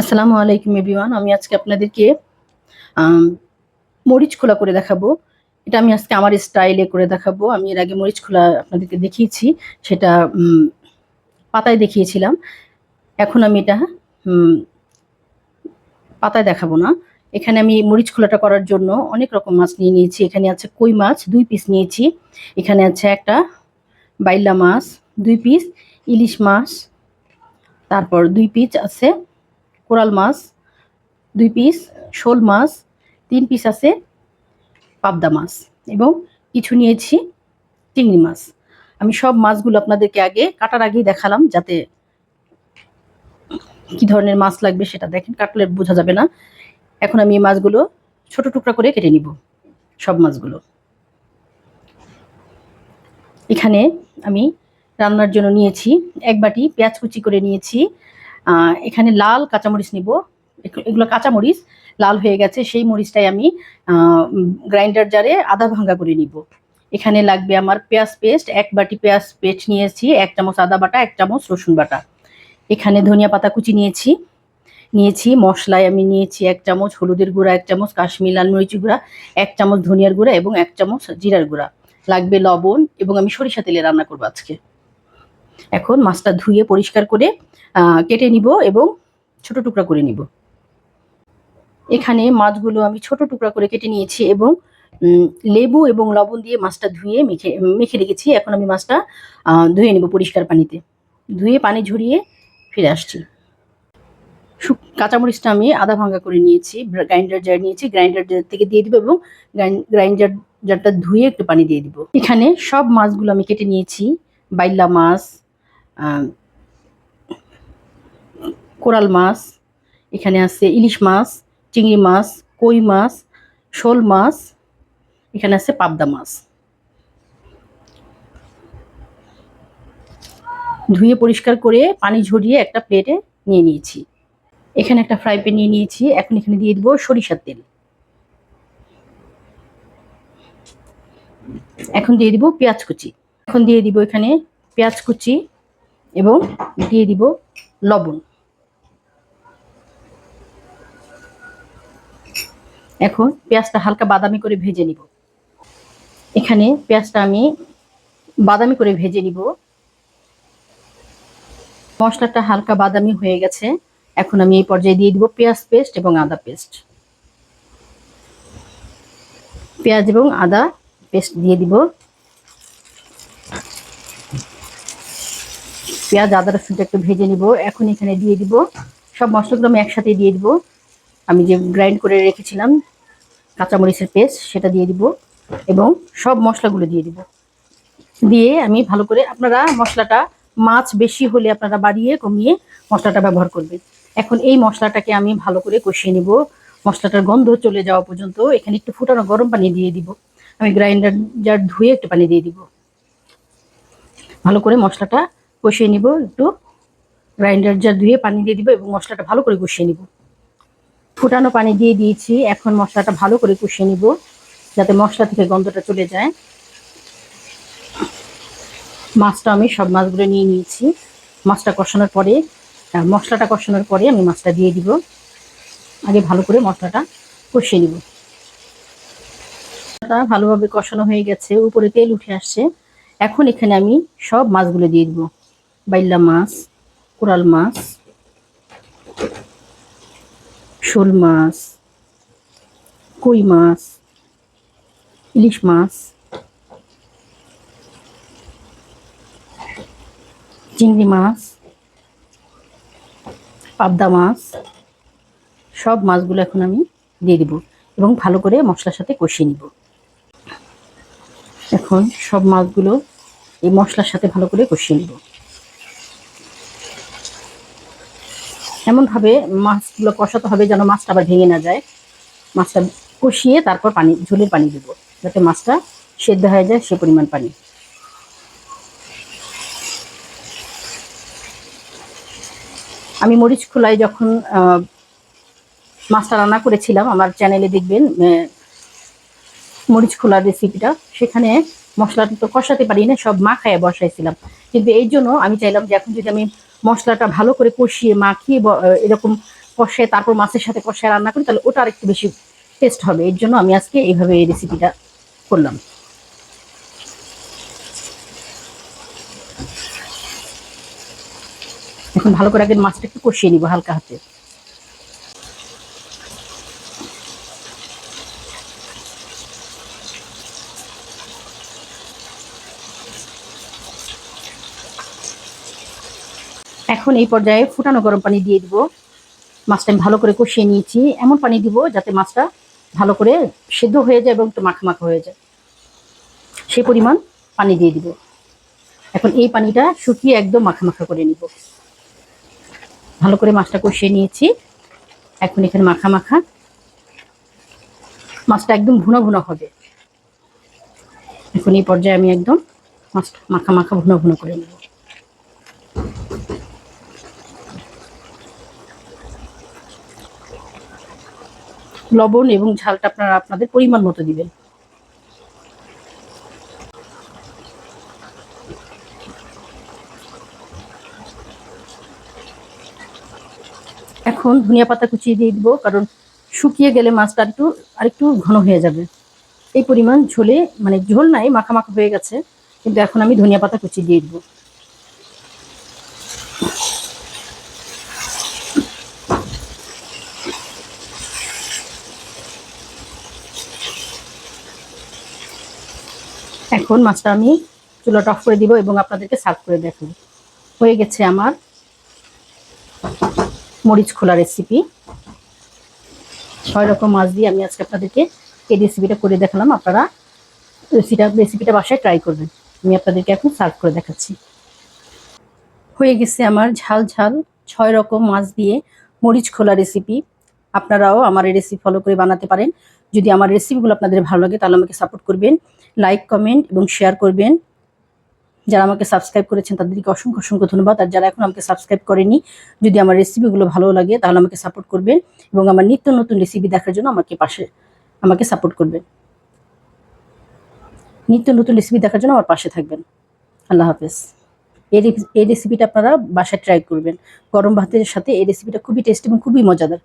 আসসালামু আলাইকুম, এভরিওয়ান। আমি আজকে আপনাদেরকে মরিচ খোলা করে দেখাবো। এটা আমি আজকে আমার স্টাইলে করে দেখাবো। আমি এর আগে মরিচ খোলা আপনাদেরকে দেখিয়েছি। সেটা পাতায় দেখিয়েছিলাম। এখন আমি এটা পাতায় দেখাবো না। এখানে আমি মরিচ খোলাটা করার জন্য অনেক রকম মাছ নিয়ে নিয়েছি। এখানে আছে কই মাছ, দুই পিস নিয়েছি। এখানে আছে একটা বাইলা মাছ, দুই পিস ইলিশ মাছ, তারপর দুই পিস আছে কোরাল মাছ, দুই পিস, শোল মাছ, তিন পিস আছে পাবদা মাছ এবং কিছু নিয়েছি চিংড়ি মাছ। আমি সব মাছগুলো আপনাদেরকে আগে কাটার আগেই দেখালাম যাতে কি ধরনের মাছ লাগবে সেটা দেখেন, কাটলে বোঝা যাবে না। এখন আমি এই মাছগুলো ছোট টুকরা করে কেটে নিব, সব মাছগুলো। এখানে আমি রান্নার জন্য নিয়েছি এক বাটি পেঁয়াজ কুচি করে নিয়েছি এখানে লাল কাঁচামরিচ নিব। এগুলো কাঁচামরিচ, লাল হয়ে গেছে, সেই মরিচটাই আমি গ্রাইন্ডার জারে আধা ভাঙ্গা করে নিব। এখানে লাগবে আমার পেঁয়াজ পেস্ট, এক বাটি পেঁয়াজ পেস্ট নিয়েছি, এক চামচ আদা বাটা, এক চামচ রসুন বাটা। এখানে ধনিয়া পাতা কুচি নিয়েছি নিয়েছি মশলায় আমি নিয়েছি এক চামচ হলুদের গুঁড়া, এক চামচ কাশ্মীর লাল মরিচ গুঁড়া, এক চামচ ধনিয়ার গুঁড়া এবং এক চামচ জিরার গুঁড়া। লাগবে লবণ এবং আমি সরিষা তেলে রান্না করব আজকে। এখন মাছটা ধুয়ে পরিষ্কার করে কেটে নিব এবং ছোট টুকরা করে নিব। এখানে মাছগুলো আমি ছোট টুকরা করে কেটে নিয়েছি এবং লেবু এবং লবণ দিয়ে মাছটা ধুয়ে মেখে মেখে রেখেছি। এখন আমি মাছটা ধুয়ে নিব পরিষ্কার পানিতে। ধুয়ে পানি ঝরিয়ে ফিরে আসছি। কাঁচামরিচটা আমি আধা ভাঙ্গা করে নিয়েছি গ্রাইন্ডার জার নিয়েছি, গ্রাইন্ডার জার থেকে দিয়ে দিব এবং গ্রাইন্ডার জারটা ধুয়ে একটু পানি দিয়ে দিব। এখানে সব মাছগুলো আমি কেটে নিয়েছি, বাইলা মাছ কোরাল মাছ, এখানে আছে ইলিশ মাছ, চিংড়ি মাছ, কই মাছ, শোল মাছ, এখানে আছে পাবদা মাছ। ধুয়ে পরিষ্কার করে পানি ঝরিয়ে একটা প্লেটে নিয়ে নিয়েছি। এখানে একটা ফ্রাই প্যান নিয়ে নিয়েছি। এখন এখানে দিয়ে দিব সরিষার তেল। এখন দিয়ে দিব পেঁয়াজ কুচি। এখন দিয়ে দিব এখানে পেঁয়াজ কুচি এবং দিয়ে দিব লবণ। এখন পেঁয়াজটা হালকা বাদামি করে ভেজে নিব। এখানে পেঁয়াজটা আমি বাদামি করে ভেজে নিব। মশলাটা হালকা বাদামি হয়ে গেছে। এখন আমি এই পর্যায়ে দিয়ে দিব পেঁয়াজ পেস্ট এবং আদা পেস্ট। পেঁয়াজ এবং আদা পেস্ট দিয়ে দিব। পেঁয়াজ, আদা রসুনটা একটু ভেজে নিব। এখন এখানে দিয়ে দিব। সব মশলাগুলো আমি একসাথে দিয়ে দিব। আমি যে গ্রাইন্ড করে রেখেছিলাম কাঁচামরিচের পেস্ট সেটা দিয়ে দিব এবং সব মশলাগুলো দিয়ে দিব। দিয়ে আমি ভালো করে আপনারা মশলাটা মাছ বেশি হলে আপনারা বাড়িয়ে কমিয়ে মশলাটা ব্যবহার করবেন। এখন এই মশলাটাকে আমি ভালো করে কষিয়ে নিব। মশলাটার গন্ধ চলে যাওয়া পর্যন্ত এখানে একটু ফুটানো গরম পানি দিয়ে দিব। আমি গ্রাইন্ডার জার ধুয়ে একটু পানি দিয়ে দিব। ভালো করে মশলাটা কষিয়ে নিব একটু। গ্রাইন্ডার জার ধুয়ে পানি দিয়ে দিব এবং মশলাটা ভালো করে কষিয়ে নিব। ফুটানো পানি দিয়ে দিয়েছি, এখন মশলাটা ভালো করে কষিয়ে নিব, যাতে মশলা থেকে গন্ধটা চলে যায়। মাছটা আমি সব মাছগুলো নিয়ে নিয়েছি। মাছটা কষানোর পরে মশলাটা কষানোর পরে আমি মাছটা দিয়ে দিব। আগে ভালো করে মশলাটা কষিয়ে নিব। মশলাটা ভালোভাবে কষানো হয়ে গেছে, উপরে তেল উঠে আসছে। এখন এখানে আমি সব মাছগুলো দিয়ে দিব। বাইল্লা মাছ, কোরাল মাছ, শোল মাছ, কই মাছ, ইলিশ মাছ, চিংড়ি মাছ, পাবদা মাছ, সব মাছগুলো এখন আমি দিয়ে দিব এবং ভালো করে মশলার সাথে কষিয়ে নিব। এখন সব মাছগুলো এই মশলার সাথে ভালো করে কষিয়ে নিব। এমনভাবে মাছগুলো কষাতে হবে যেন মাছটা আবার ভেঙে না যায়। মাছটা কষিয়ে তারপর পানি, ঝোলের পানি দেবো, যাতে মাছটা সেদ্ধ হয়ে যায় সে পরিমাণ পানি। আমি মরিচ খোলায় যখন মাছটা রান্না করেছিলাম, আমার চ্যানেলে দেখবেন মরিচ খোলার রেসিপিটা সেখানে মশলাটা তো কষাতে পারি না, সব মাখায় বসাইছিলাম। কিন্তু এই জন্য আমি চাইলাম যে এখন যদি আমি মশলাটা ভালো করে কষিয়ে মাখিয়ে এরকম কষে তারপর মাছের সাথে কষায় রান্না করি, তাহলে ওটা আরেকটু বেশি টেস্ট হবে। এর জন্য আমি আজকে এইভাবে এই রেসিপিটা করলাম। এখন ভালো করে আগে মাছটা একটু কষিয়ে নিব হালকা হাতে। এখন এই পর্যায়ে ফুটানো গরম পানি দিয়ে দিব। মাছটা আমি ভালো করে কষিয়ে নিয়েছি। এমন পানি দিব যাতে মাছটা ভালো করে সেদ্ধ হয়ে যায় এবং একটু মাখা হয়ে যায়। সেই পরিমাণ পানি দিয়ে দিব। এখন এই পানিটা শুকিয়ে একদম মাখা করে নিব। ভালো করে মাছটা কষিয়ে নিয়েছি। এখন এখানে মাখা মাখা মাছটা একদম ভুনা ভুনা হবে। এখন এই পর্যায়ে আমি একদম মাছটা মাখা মাখা ভুনা ভুনা করে নেব। লবণ এবং ঝালটা আপনারা আপনাদের পরিমাণ মতো দিবেন। এখন ধনিয়া পাতা কুচিয়ে দিয়ে দিব, কারণ শুকিয়ে গেলে মাছটা একটু, আরেকটু ঘন হয়ে যাবে। এই পরিমাণ ঝোলে মানে ঝোল নাই মাখা মাখা হয়ে গেছে, কিন্তু এখন আমি ধনিয়া পাতা কুচিয়ে দিয়ে দিব। এখন মাছটা আমি চুলাটা অফ করে দিব এবং আপনাদেরকে সার্ভ করে দেখাবো। হয়ে গেছে আমার মরিচ খোলা রেসিপি ছয় রকম মাছ দিয়ে আমি আজকে আপনাদেরকে এই রেসিপিটা করে দেখালাম। আপনারা রেসিপিটা রেসিপিটা বাসায় ট্রাই করবেন। আমি আপনাদেরকে এখন সার্ভ করে দেখাচ্ছি। হয়ে গেছে আমার ঝাল ঝাল ছয় রকম মাছ দিয়ে মরিচ খোলা রেসিপি আপনারাও আমার এই রেসিপি ফলো করে বানাতে পারেন। যদি আমার রেসিপিগুলো আপনাদের ভালো লাগে, তাহলে আমাকে সাপোর্ট করবেন। লাইক কমেন্ট এবং শেয়ার করবেন। যারা আমাকে সাবস্ক্রাইব করেছেন, তাদেরকে অসংখ্য অসংখ্য ধন্যবাদ। আর যারা এখন আমাকে সাবস্ক্রাইব করেনি, যদি আমার রেসিপিগুলো ভালো লাগে, তাহলে আমাকে সাপোর্ট করবেন এবং আমার নিত্য নতুন রেসিপি দেখার জন্য আমাকে পাশে, আমাকে সাপোর্ট করবেন। নিত্য নতুন রেসিপি দেখার জন্য আমার পাশে থাকবেন। আল্লাহ হাফেজ। এই এই রেসিপিটা আপনারা বাসায় ট্রাই করবেন। গরম ভাতের সাথে এই রেসিপিটা খুবই টেস্টি এবং খুবই মজাদার।